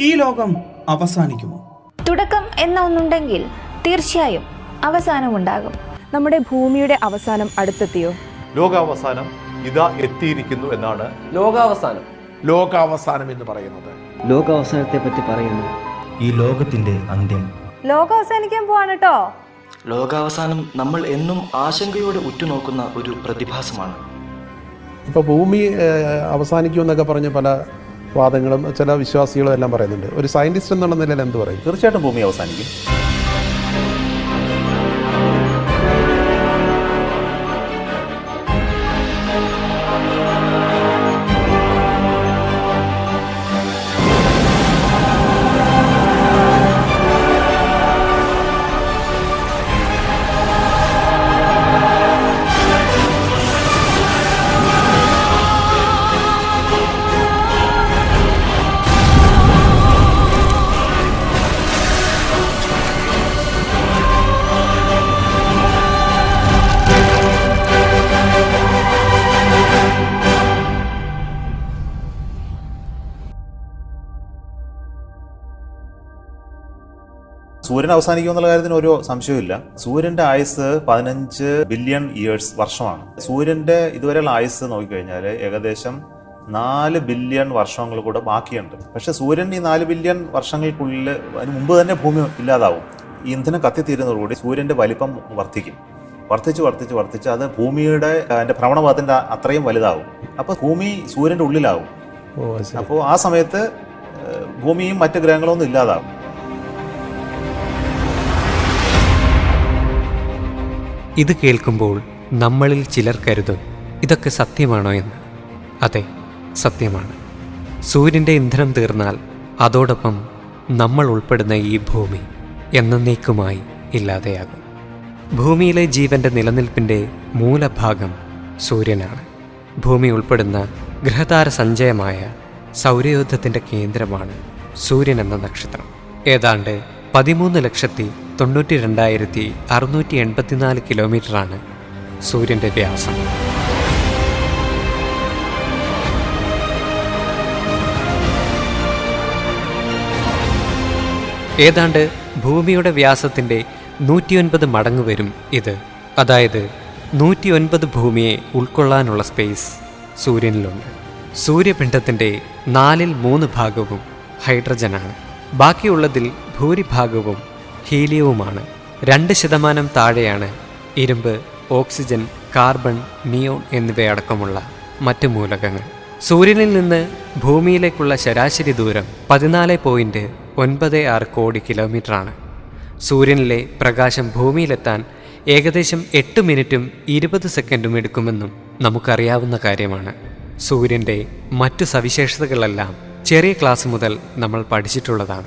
ഈ ലോകം അവസാനിക്കുമോ? തുടക്കം എന്നൊന്നുണ്ടെങ്കിൽ തീർച്ചയായും അവസാനമുണ്ടാകും. നമ്മുടെ ഭൂമിയുടെ അവസാനം അടുത്തെത്തിയോ? ലോകാവസാനം ഇതാ എത്തിയിരിക്കുന്നു എന്നാണ് ലോകാവസാനം. ലോകാവസാനം എന്ന് പറയുന്നത്. ലോകാവസാനത്തെ പറ്റി പറയുന്നു. ഈ ലോകത്തിന്റെ അന്ത്യം. ലോകം അവസാനിക്കാൻ പോവാണ് കേട്ടോ ലോകാവസാനം നമ്മൾ എന്നും ആശങ്കയോടെ ഉറ്റുനോക്കുന്ന ഒരു പ്രതിഭാസമാണ്. ഇപ്പോൾ ഭൂമി അവസാനിക്കുമെന്നൊക്കെ പറഞ്ഞ് പല വാദങ്ങളും ചില വിശ്വാസികളും എല്ലാം പറയുന്നുണ്ട്. ഒരു സയന്റിസ്റ്റ് എന്നുള്ള നിലയിൽ എന്ത് പറയും? തീർച്ചയായിട്ടും ഭൂമി അവസാനിക്കും. സൂര്യൻ അവസാനിക്കും എന്നുള്ള കാര്യത്തിന് ഒരു സംശയവുമില്ല. സൂര്യന്റെ ആയുസ് പതിനഞ്ച് ബില്യൺ ഇയേഴ്സ് വർഷമാണ്. സൂര്യന്റെ ഇതുവരെയുള്ള ആയുസ് നോക്കിക്കഴിഞ്ഞാൽ ഏകദേശം നാല് ബില്യൺ വർഷങ്ങൾ കൂടെ ബാക്കിയുണ്ട്. പക്ഷെ സൂര്യൻ ഈ നാല് ബില്യൺ വർഷങ്ങൾക്കുള്ളിൽ അതിന് മുമ്പ് തന്നെ ഭൂമി ഇല്ലാതാവും. ഈ ഇന്ധനം കത്തിത്തീരുന്നതോടുകൂടി സൂര്യന്റെ വലിപ്പം വർദ്ധിക്കും. വർദ്ധിച്ച് വർദ്ധിച്ച് വർദ്ധിച്ച് അത് ഭൂമിയുടെ അതിന്റെ ഭ്രമണപഥത്തിന്റെ അത്രയും വലുതാവും. അപ്പോൾ ഭൂമി സൂര്യന്റെ ഉള്ളിലാവും. അപ്പോൾ ആ സമയത്ത് ഭൂമിയും മറ്റ് ഗ്രഹങ്ങളൊന്നും ഇല്ലാതാവും. ഇത് കേൾക്കുമ്പോൾ നമ്മളിൽ ചിലർ കരുതും ഇതൊക്കെ സത്യമാണോ എന്ന്. അതെ സത്യമാണ്. സൂര്യന്റെ ഇന്ധനം തീർന്നാൽ അതോടൊപ്പം നമ്മൾ ഉൾപ്പെടുന്ന ഈ ഭൂമി എന്നേക്കുമായി ഇല്ലാതെയാകും. ഭൂമിയിലെ ജീവന്റെ നിലനിൽപ്പിന്റെ മൂലഭാഗം സൂര്യനാണ്. ഭൂമി ഉൾപ്പെടുന്ന ഗ്രഹതാര സഞ്ചയമായ സൗരയൂഥത്തിന്റെ കേന്ദ്രമാണ് സൂര്യൻ എന്ന നക്ഷത്രം. ഏതാണ്ട് പതിമൂന്ന് ലക്ഷത്തി തൊണ്ണൂറ്റി രണ്ടായിരത്തി അറുന്നൂറ്റി എൺപത്തിനാല് കിലോമീറ്ററാണ് സൂര്യന്റെ വ്യാസം. ഏതാണ്ട് ഭൂമിയുടെ വ്യാസത്തിന്റെ നൂറ്റിയൊൻപത് മടങ്ങ് വരും ഇത്. അതായത് നൂറ്റിയൊൻപത് ഭൂമിയെ ഉൾക്കൊള്ളാനുള്ള സ്പേസ് സൂര്യനിലുണ്ട്. സൂര്യപിണ്ഡത്തിന്റെ നാലിൽ മൂന്ന് ഭാഗവും ഹൈഡ്രജനാണ്. ബാക്കിയുള്ളതിൽ ഭൂരിഭാഗവും ഹീലിയവുമാണ്. രണ്ട് ശതമാനം താഴെയാണ് ഇരുമ്പ് ഓക്സിജൻ കാർബൺ നിയോൺ എന്നിവയടക്കമുള്ള മറ്റ് മൂലകങ്ങൾ. സൂര്യനിൽ നിന്ന് ഭൂമിയിലേക്കുള്ള ശരാശരി ദൂരം പതിനാല് പോയിന്റ് ഒൻപത് ആറ് കോടി കിലോമീറ്ററാണ്. സൂര്യനിലെ പ്രകാശം ഭൂമിയിലെത്താൻ ഏകദേശം എട്ട് മിനിറ്റും ഇരുപത് സെക്കൻഡും എടുക്കുമെന്നും നമുക്കറിയാവുന്ന കാര്യമാണ്. സൂര്യന്റെ മറ്റു സവിശേഷതകളെല്ലാം ചെറിയ ക്ലാസ് മുതൽ നമ്മൾ പഠിച്ചിട്ടുള്ളതാണ്.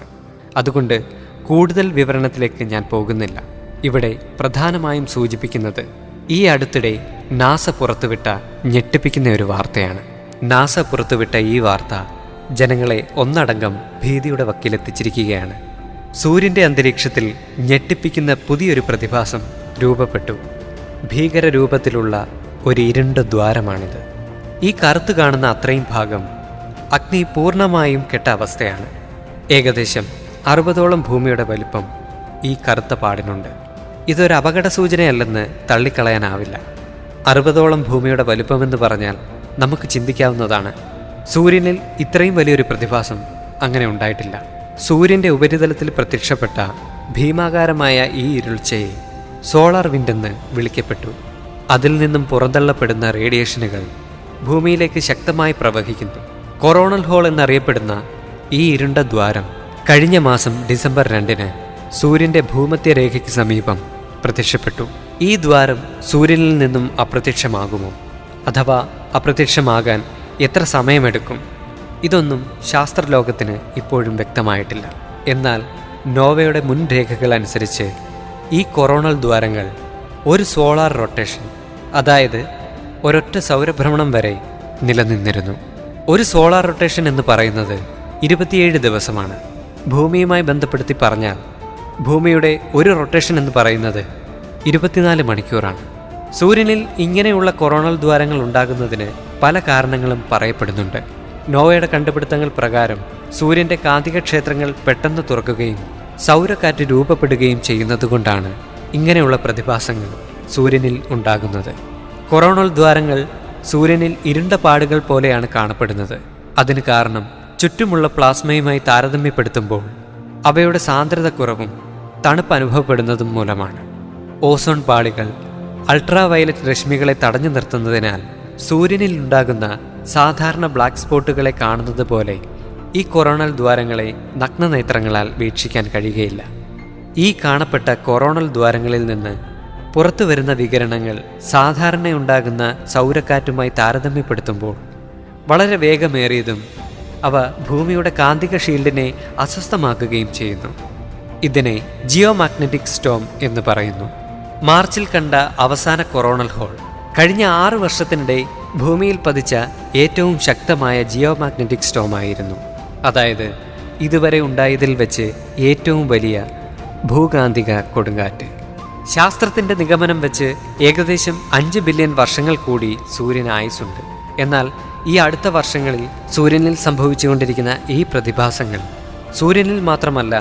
അതുകൊണ്ട് കൂടുതൽ വിവരണത്തിലേക്ക് ഞാൻ പോകുന്നില്ല. ഇവിടെ പ്രധാനമായും സൂചിപ്പിക്കുന്നത് ഈ അടുത്തിടെ നാസ പുറത്തുവിട്ട ഞെട്ടിപ്പിക്കുന്ന ഒരു വാർത്തയാണ്. നാസ പുറത്തുവിട്ട ഈ വാർത്ത ജനങ്ങളെ ഒന്നടങ്കം ഭീതിയുടെ വക്കിലെത്തിച്ചിരിക്കുകയാണ്. സൂര്യന്റെ അന്തരീക്ഷത്തിൽ ഞെട്ടിപ്പിക്കുന്ന പുതിയൊരു പ്രതിഭാസം രൂപപ്പെട്ടു. ഭീകര രൂപത്തിലുള്ള ഒരു ഇരുണ്ട ദ്വാരമാണിത്. ഈ കറുത്ത് കാണുന്ന അത്രയും ഭാഗം അഗ്നി പൂർണമായും കെട്ട അവസ്ഥയാണ്. ഏകദേശം അറുപതോളം ഭൂമിയുടെ വലിപ്പം ഈ കറുത്ത പാടിനുണ്ട്. ഇതൊരു അപകട സൂചനയല്ലെന്ന് തള്ളിക്കളയാനാവില്ല. അറുപതോളം ഭൂമിയുടെ വലിപ്പമെന്ന് പറഞ്ഞാൽ നമുക്ക് ചിന്തിക്കാവുന്നതാണ്. സൂര്യനിൽ ഇത്രയും വലിയൊരു പ്രതിഭാസം അങ്ങനെ ഉണ്ടായിട്ടില്ല. സൂര്യന്റെ ഉപരിതലത്തിൽ പ്രത്യക്ഷപ്പെട്ട ഭീമാകാരമായ ഈ ഇരുൾച്ചയെ സോളാർ വിൻഡെന്ന് വിളിക്കപ്പെട്ടു. അതിൽ നിന്നും പുറന്തള്ളപ്പെടുന്ന റേഡിയേഷനുകൾ ഭൂമിയിലേക്ക് ശക്തമായി പ്രവഹിക്കുന്നു. കൊറോണൽ ഹോൾ എന്നറിയപ്പെടുന്ന ഈ ഇരുണ്ട ദ്വാരം കഴിഞ്ഞ മാസം ഡിസംബർ രണ്ടിന് സൂര്യന്റെ ഭൂമധ്യരേഖയ്ക്ക് സമീപം പ്രത്യക്ഷപ്പെട്ടു. ഈ ദ്വാരം സൂര്യനിൽ നിന്നും അപ്രത്യക്ഷമാകുമോ? അഥവാ അപ്രത്യക്ഷമാകാൻ എത്ര സമയമെടുക്കും? ഇതൊന്നും ശാസ്ത്രലോകത്തിന് ഇപ്പോഴും വ്യക്തമായിട്ടില്ല. എന്നാൽ നോവയുടെ മുൻ രേഖകൾ അനുസരിച്ച് ഈ കൊറോണൽ ദ്വാരങ്ങൾ ഒരു സോളാർ റൊട്ടേഷൻ അതായത് ഒരൊറ്റ സൗരഭ്രമണം വരെ നിലനിന്നിരുന്നു. ഒരു സോളാർ റൊട്ടേഷൻ എന്ന് പറയുന്നത് ഇരുപത്തിയേഴ് ദിവസമാണ്. ഭൂമിയുമായി ബന്ധപ്പെടുത്തി പറഞ്ഞാൽ ഭൂമിയുടെ ഒരു റൊട്ടേഷൻ എന്ന് പറയുന്നത് ഇരുപത്തിനാല് മണിക്കൂറാണ്. സൂര്യനിൽ ഇങ്ങനെയുള്ള കൊറോണൽ ദ്വാരങ്ങൾ ഉണ്ടാകുന്നതിന് പല കാരണങ്ങളും പറയപ്പെടുന്നുണ്ട്. നോവയുടെ കണ്ടുപിടുത്തങ്ങൾ പ്രകാരം സൂര്യന്റെ കാന്തിക ക്ഷേത്രങ്ങൾ പെട്ടെന്ന് തുറക്കുകയും സൗരക്കാറ്റ് രൂപപ്പെടുകയും ചെയ്യുന്നതുകൊണ്ടാണ് ഇങ്ങനെയുള്ള പ്രതിഭാസങ്ങൾ സൂര്യനിൽ ഉണ്ടാകുന്നത്. കൊറോണൽ ദ്വാരങ്ങൾ സൂര്യനിൽ ഇരുണ്ട പാടുകൾ പോലെയാണ് കാണപ്പെടുന്നത്. അതിന് കാരണം ചുറ്റുമുള്ള പ്ലാസ്മയുമായി താരതമ്യപ്പെടുത്തുമ്പോൾ അവയുടെ സാന്ദ്രത കുറവും തണുപ്പ് അനുഭവപ്പെടുന്നതും മൂലമാണ്. ഓസോൺ പാളികൾ അൾട്രാ വയലറ്റ് രശ്മികളെ തടഞ്ഞു നിർത്തുന്നതിനാൽ സൂര്യനിൽ ഉണ്ടാകുന്ന സാധാരണ ബ്ലാക്ക് സ്പോട്ടുകളെ കാണുന്നത് പോലെ ഈ കൊറോണൽ ദ്വാരങ്ങളെ നഗ്നനേത്രങ്ങളാൽ വീക്ഷിക്കാൻ കഴിയുകയില്ല. ഈ കാണപ്പെട്ട കൊറോണൽ ദ്വാരങ്ങളിൽ നിന്ന് പുറത്തു വരുന്ന വികിരണങ്ങൾ സാധാരണയുണ്ടാകുന്ന സൗരക്കാറ്റുമായി താരതമ്യപ്പെടുത്തുമ്പോൾ വളരെ വേഗമേറിയതും അവ ഭൂമിയുടെ കാന്തിക ഷീൽഡിനെ അസ്വസ്ഥമാക്കുകയും ചെയ്യുന്നു. ഇതിനെ ജിയോ മാഗ്നറ്റിക് സ്റ്റോം എന്ന് പറയുന്നു. മാർച്ചിൽ കണ്ട അവസാന കൊറോണൽ ഹോൾ. കഴിഞ്ഞ ആറു വർഷത്തിനിടെ ഭൂമിയിൽ പതിച്ച ഏറ്റവും ശക്തമായ ജിയോ മാഗ്നറ്റിക് സ്റ്റോം ആയിരുന്നു അതായത് ഇതുവരെ ഉണ്ടായതിൽ വെച്ച് ഏറ്റവും വലിയ ഭൂകാന്തിക കൊടുങ്കാറ്റ്. ശാസ്ത്രത്തിന്റെ നിഗമനം വെച്ച് ഏകദേശം അഞ്ച് ബില്യൺ വർഷങ്ങൾ കൂടി സൂര്യൻ ആയുസുണ്ട് എന്നാൽ ഈ അടുത്ത വർഷങ്ങളിൽ സൂര്യനിൽ സംഭവിച്ചുകൊണ്ടിരിക്കുന്ന ഈ പ്രതിഭാസങ്ങൾ. സൂര്യനിൽ മാത്രമല്ല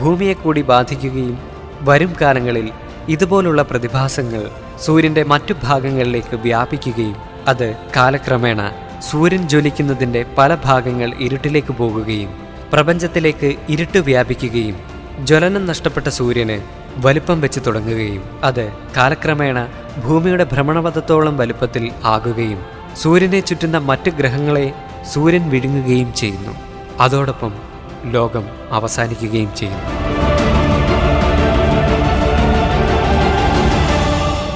ഭൂമിയെ കൂടി ബാധിക്കുകയും വരും കാലങ്ങളിൽ ഇതുപോലുള്ള പ്രതിഭാസങ്ങൾ സൂര്യന്റെ മറ്റു ഭാഗങ്ങളിലേക്ക് വ്യാപിക്കുകയും അത് കാലക്രമേണ സൂര്യൻ ജ്വലിക്കുന്നതിന്റെ പല ഭാഗങ്ങൾ ഇരുട്ടിലേക്ക് പോകുകയും പ്രപഞ്ചത്തിലേക്ക് ഇരുട്ട് വ്യാപിക്കുകയും ജ്വലനം നഷ്ടപ്പെട്ട സൂര്യന് വലുപ്പം വെച്ച് തുടങ്ങുകയും അത് കാലക്രമേണ ഭൂമിയുടെ ഭ്രമണപഥത്തോളം വലുപ്പത്തിൽ ആകുകയും സൂര്യനെ ചുറ്റുന്ന മറ്റ് ഗ്രഹങ്ങളെ സൂര്യൻ വിഴുങ്ങുകയും ചെയ്യുന്നു. അതോടൊപ്പം ലോകം അവസാനിക്കുകയും ചെയ്യുന്നു.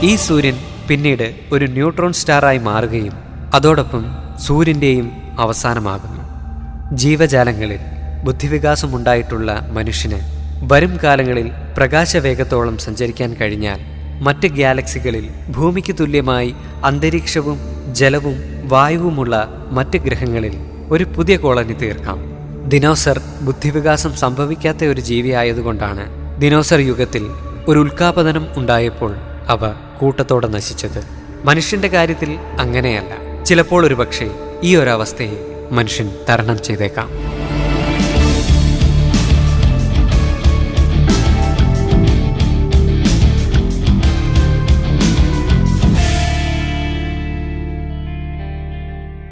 ഈ സൂര്യൻ പിന്നീട് ഒരു ന്യൂട്രോൺ സ്റ്റാറായി മാറുകയും അതോടൊപ്പം സൂര്യന്റെയും അവസാനമാകുന്നു. ജീവജാലങ്ങളിൽ ബുദ്ധിവികാസമുണ്ടായിട്ടുള്ള മനുഷ്യന് വരും കാലങ്ങളിൽ പ്രകാശവേഗത്തോളം സഞ്ചരിക്കാൻ കഴിഞ്ഞാൽ മറ്റ് ഗാലക്സികളിൽ ഭൂമിക്ക് തുല്യമായി അന്തരീക്ഷവും ജലവും വായുവുമുള്ള മറ്റ് ഗ്രഹങ്ങളിൽ ഒരു പുതിയ കോളനി തീർക്കാം. ദിനോസർ ബുദ്ധിവികാസം സംഭവിക്കാത്ത ഒരു ജീവി ആയതുകൊണ്ടാണ് ദിനോസർ യുഗത്തിൽ ഒരു ഉൽക്കാപതനം ഉണ്ടായപ്പോൾ അവ കൂട്ടത്തോടെ നശിച്ചത്. മനുഷ്യന്റെ കാര്യത്തിൽ അങ്ങനെയല്ല. ചിലപ്പോൾ ഒരുപക്ഷെ ഈ ഒരവസ്ഥയെ മനുഷ്യൻ തരണം ചെയ്തേക്കാം.